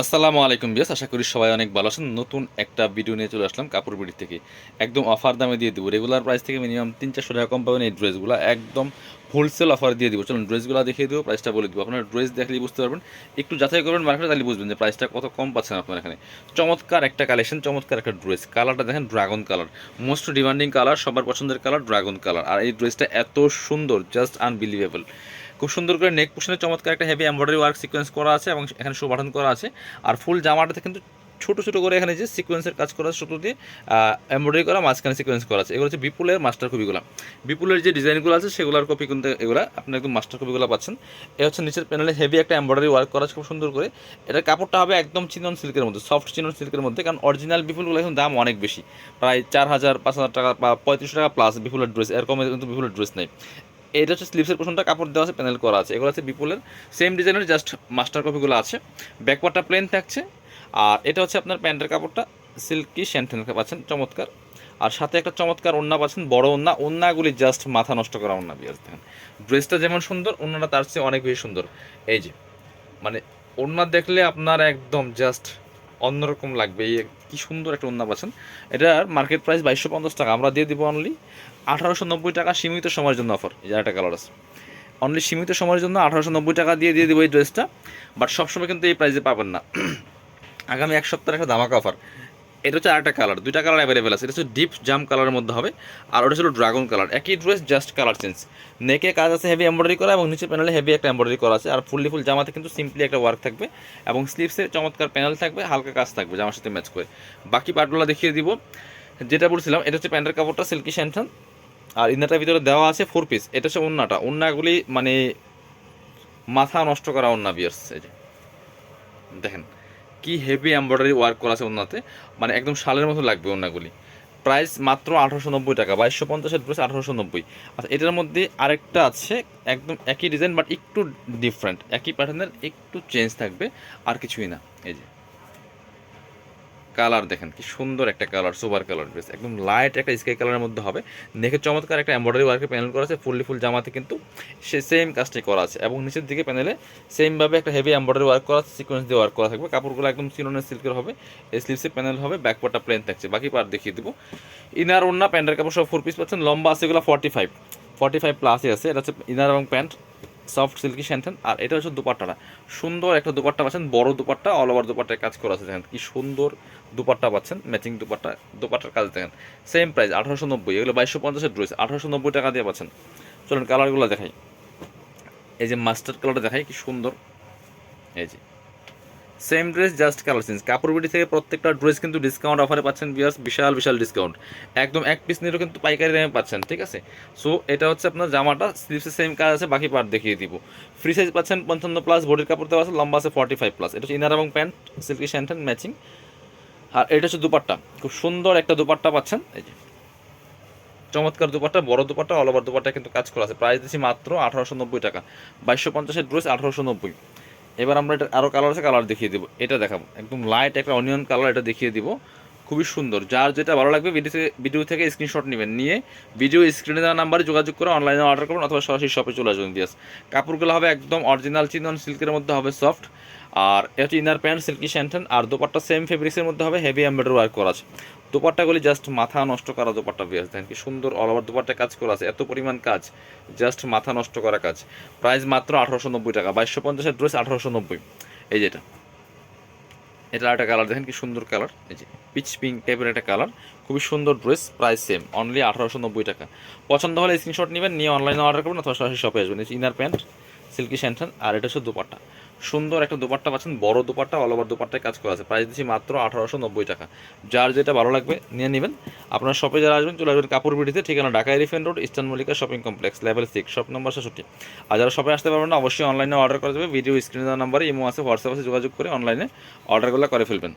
আসসালামু আলাইকুম বিয়াস আশা করি সবাই অনেক ভালো আছেন। নতুন একটা ভিডিও নিয়ে চলে আসলাম কাপড় বিড়ি থেকে। একদম অফার দামে দিয়ে দেবো। রেগুলার প্রাইস থেকে মিনিমাম তিন চারশো টাকা কম পাবেন এই ড্রেসগুলো। একদম হোলসেল অফার দিয়ে দিব। চলুন ড্রেসগুলো দেখিয়ে দেবো প্রাইসটা বলে দিব। আপনার ড্রেস দেখলেই বুঝতে পারবেন। একটু যাচাই করবেন, মার্কেটে তাহলে বুঝবেন যে প্রাইসটা কত কম পাচ্ছেন আপনার এখানে। চমৎকার একটা কালেকশন চমৎকার একটা ড্রেস কালারটা দেখেন dragon colour most demanding colour সবার পছন্দের কালার ড্রাগন কালার আর এই ড্রেসটা এত সুন্দর জাস্ট আনবিলিভেবল খুব সুন্দর করে নেক পোশনে চমৎকার একটা হেভি এমব্রয়ডারি ওয়ার্ক সিকোয়েন্স করা আছে এবং এখানে শো করা আছে। আর ফুল জামাটাতে কিন্তু ছোটো ছোটো করে এখানে যে সিকোয়েন্সের কাজ করা ছোটো দিয়ে এমব্রয়ডারি করা, মাঝখানে সিকোয়েন্স করা আছে। এগুলো হচ্ছে বিপুলের মাস্টার কপিগুলো। বিপুলের যে ডিজাইনগুলো আছে, সেগুলোর কপি কিন্তু এগুলো আপনি একদম মাস্টার কপিগুলো পাচ্ছেন। এ হচ্ছে নিচের প্যানেলে হেভি একটা এমব্রয়ডারি ওয়ার্ক করা আছে, খুব সুন্দর করে। এটার কাপড়টা হবে একদম চিনন সিল্কের মধ্যে সফট চিনন সিল্কের মধ্যে, কারণ অরিজিনাল বিপুলগুলো এখন দাম অনেক বেশি। প্রায় চার হাজার, পাঁচ হাজার টাকা বা পঁয়ত্রিশশো টাকা প্লাস বিপুলের ড্রেস এরকম কিন্তু বিপুলের ড্রেস নেই। এটা হচ্ছে স্লিভসের পোশনটা কাপড় দেওয়া আছে প্যানেল করা আছে। এগুলো আছে বিপুলের। সেম ডিজাইনের জাস্ট মাস্টার কপিগুলো আছে। ব্যাকপারটা প্লেন থাকছে। আর এটা হচ্ছে আপনার প্যান্টের কাপড়টা সিল্কি শ্যান্টেন পাচ্ছেন, চমৎকার। আর সাথে একটা চমৎকার ওন্না পাচ্ছেন, বড় ওন্না ওন্নাগুলি জাস্ট মাথা নষ্ট করা ওন্না বিয়ার দেখেন। ড্রেসটা যেমন সুন্দর ওন্নাটা তার চেয়ে অনেক বেশি সুন্দর। এই যে মানে ওন্না দেখলে আপনার একদম জাস্ট অন্যরকম লাগবে। এই কি সুন্দর একটা ওন্না পাচ্ছেন। এটার মার্কেট প্রাইস বাইশশো পঞ্চাশ টাকা। আমরা দিয়ে দিব অনলি আঠারোশো নব্বই টাকা সীমিত সময়ের জন্য অফার এই একটা কালার আছে। অনলি সীমিত সময়ের জন্য আঠারোশো নব্বই টাকা দিয়ে দিয়ে দেবো এই ড্রেসটা বাট সবসময় কিন্তু এই প্রাইসে পাবেন না। আগামী এক সপ্তাহের একটা ধামাকা অফার এটা হচ্ছে আরেকটা কালার দুইটা কালার অ্যাভেলেবেল আছে। এটা হচ্ছে ডিপ জাম কালারের মধ্যে হবে, আর ওটা ছিল ড্রাগন কালার একই ড্রেস জাস্ট কালার চেঞ্জ নেকে কাজ আছে হেভি এমব্রয়ডারি করা এবং নিচে প্যানেলে হেভি একটা এমব্রয়ডারি করা আছে, আর ফুললি ফুল জামাতে কিন্তু সিম্পলি একটা ওয়ার্ক থাকবে এবং স্লিভসে চমৎকার প্যানেল থাকবে, হালকা কাজ থাকবে জামার সাথে ম্যাচ করে। বাকি পার্টগুলো দেখিয়ে দিব। যেটা বলছিলাম, এটা হচ্ছে প্যান্টের কাপড়টা সিল্কি শ্যান্টান আর ইনারটার ভিতরে দেওয়া আছে ফোর পিস এটা হচ্ছে ওন্নাটা, ওন্নাগুলি মানে মাথা নষ্ট করা ওন্না বিয়ার্স এই যে। দেখেন কি হেভি এমব্রয়ডারি ওয়ার্ক করা আছে ওনাতে মানে একদম শালের মতো লাগবে ওনাগুলি। প্রাইস মাত্র আঠারোশো নব্বই টাকা, বাইশশো পঞ্চাশের প্রাইস আঠারোশো নব্বই। আচ্ছা এটার মধ্যে আরেকটা আছে, একদম একই ডিজাইন বাট একটু ডিফারেন্ট একই প্যাটার্নের একটু চেঞ্জ থাকবে, আর কিছুই না। এই যে। কালার দেখেন, কি সুন্দর একটা কালার, সুপার কালার ড্রেস, একদম লাইট একটা স্কাই কালারের মধ্যে হবে। নেখে চমৎকার একটা এমব্রয়ডারি ওয়ার্কের প্যানেল করা আছে, ফুললি ফুল জামাতে কিন্তু সে সেম কাজটি করা আছে। এবং নিচের দিকে প্যানেলে সেমভাবে একটা হেভি এমব্রয়ডারি ওয়ার্ক করা আছে সিকোয়েন্স দিয়ে ওয়ার্ক করা থাকবে। কাপড়গুলো একদম চিরনের সিল্কের হবে, এই স্লিভসের প্যানেল হবে ব্যাকপারটা প্লেন থাকছে। বাকি পার্ট দেখিয়ে দেবো। ইনার ওন্না প্যান্টের কাপড় সব ফোর পিস পাচ্ছেন, লম্বা আছে এগুলো ফর্টি ফাইভ ফর্টি ফাইভ প্লাসই আছে, এটা হচ্ছে ইনার এবং প্যান্ট সফট সিল্কি শ্যান্থেন আর এটা হচ্ছে দুপাট্টাটা সুন্দর একটা দুপাট্টা পাচ্ছেন, বড় দুপাট্টা অল ওভার দুপাট্টায় কাজ করা আছে। দেখেন কি সুন্দর দুপাট্টা পাচ্ছেন ম্যাচিং দুপাট্টা, দুপাট্টার কাজ দেখেন। সেম প্রাইস আঠারোশো নব্বই, এগুলো বাইশশো পঞ্চাশের ড্রেস আঠারোশো নব্বই টাকা দিয়ে পাচ্ছেন। চলুন কালারগুলো দেখাই। এই যে মাস্টার কালারটা দেখাই, কি সুন্দর। এই যে same dress just colour change কাপড় বিটি থেকে প্রত্যেকটা ড্রেস কিন্তু ডিসকাউন্ট অফারে পাচ্ছেন বিয়ার্স বিশাল বিশাল ডিসকাউন্ট একদম এক পিস নিলেও কিন্তু পাইকারি দামে পাচ্ছেন, ঠিক আছে? সো এটা হচ্ছে আপনার জামাটা স্লিভসে সেম কাজ আছে, বাকি পার্ট দেখিয়ে দিব। ফ্রি সাইজ পাচ্ছেন পঞ্চান্ন প্লাস বডির কাপড় দেওয়া আছে, লম্বা আছে ফর্টি ফাইভ প্লাস এটা হচ্ছে ইনার এবং প্যান্ট সিল্কি শ্যান্টেন ম্যাচিং আর এটা হচ্ছে দুপাট্টা। খুব সুন্দর একটা দুপাট্টা পাচ্ছেন, এই যে। চমৎকার দুপাট্টা, বড় দুপাট্টা অল ওভার দুপাট্টা কিন্তু কাজ করা আছে। প্রাইস দিচ্ছি মাত্র আঠারোশো নব্বই টাকা। বাইশশো পঞ্চাশের ড্রেস আঠারোশো নব্বই। এবার আমরা এটা আরও কালার আছে কালার দেখিয়ে দেবো। এটা দেখাবো। একদম লাইট একটা অনিয়ন কালার এটা দেখিয়ে দিব। খুবই সুন্দর। যার যেটা ভালো লাগবে ভিডিও থেকে ভিডিও থেকে স্ক্রিনশট নেবেন। নিয়ে ভিডিও স্ক্রিনে দেওয়া নাম্বারে যোগাযোগ করে অনলাইনে অর্ডার করবেন, অথবা সরাসরি শপে চলে আসবেন। দিয়াস কাপড়গুলো হবে একদম অরিজিনাল চিনন সিল্কের মধ্যে হবে সফট আর এটা ইনার প্যান্ট সিল্কি শ্যান্টেন আর দোপাট্টা সেম ফেব্রিক্সের মধ্যে হবে হেভি এমব্রয়ডারি ওয়ার্ক করা আছে। দোপাট্টাগুলি জাস্ট মাথা নষ্ট করা দোপাট্টা বিয়াস দেখেন কি সুন্দর অল ওভার দোপাট্টা কাজ করা আছে। এত পরিমাণ কাজ জাস্ট মাথা নষ্ট করা কাজ। প্রাইস মাত্র আঠারোশো নব্বই টাকা, বাইশশো পঞ্চাশের ড্রেস আঠারোশো নব্বই। এই যেটা এটা। একটা কালার দেখেন কি সুন্দর কালার এই যে পিচ পিঙ্ক টাইপের একটা কালার খুবই সুন্দর ড্রেস প্রাইস সেম অনলি আঠারোশো নব্বই টাকা। পছন্দ হলে স্ক্রিনশট নেবেন, নিয়ে অনলাইনে অর্ডার করবেন অথবা সরাসরি শপে আসবেন। ইনার প্যান্ট সিল্কি শ্যান্টান আর এটা হচ্ছে দুপাট্টা। সুন্দর একটা দোপাট্টা পাচ্ছেন, বড় দোপাট্টা অল ওভার দুপাট্টায় কাজ করা আছে। প্রাইস দিচ্ছি মাত্র আঠারোশো নব্বই টাকা। যার যেটা ভালো লাগবে, নিয়ে নেবেন। আপনার শপে যারা আসবেন, চলে আসবেন কাপড় বিটিতে ঠিকানা Dhaka elephant road, eastern Mallika shopping complex level six shop number ছেষট্টি। আর যারা শপে আসতে পারবেন না, অবশ্যই অনলাইনে অর্ডার করা যাবে। ভিডিও স্ক্রিনে দেওয়া নাম্বারে ইমো আছে হোয়াটসঅ্যাপ আছে, যোগাযোগ করে অনলাইনে অর্ডারগুলো করে ফেলবেন।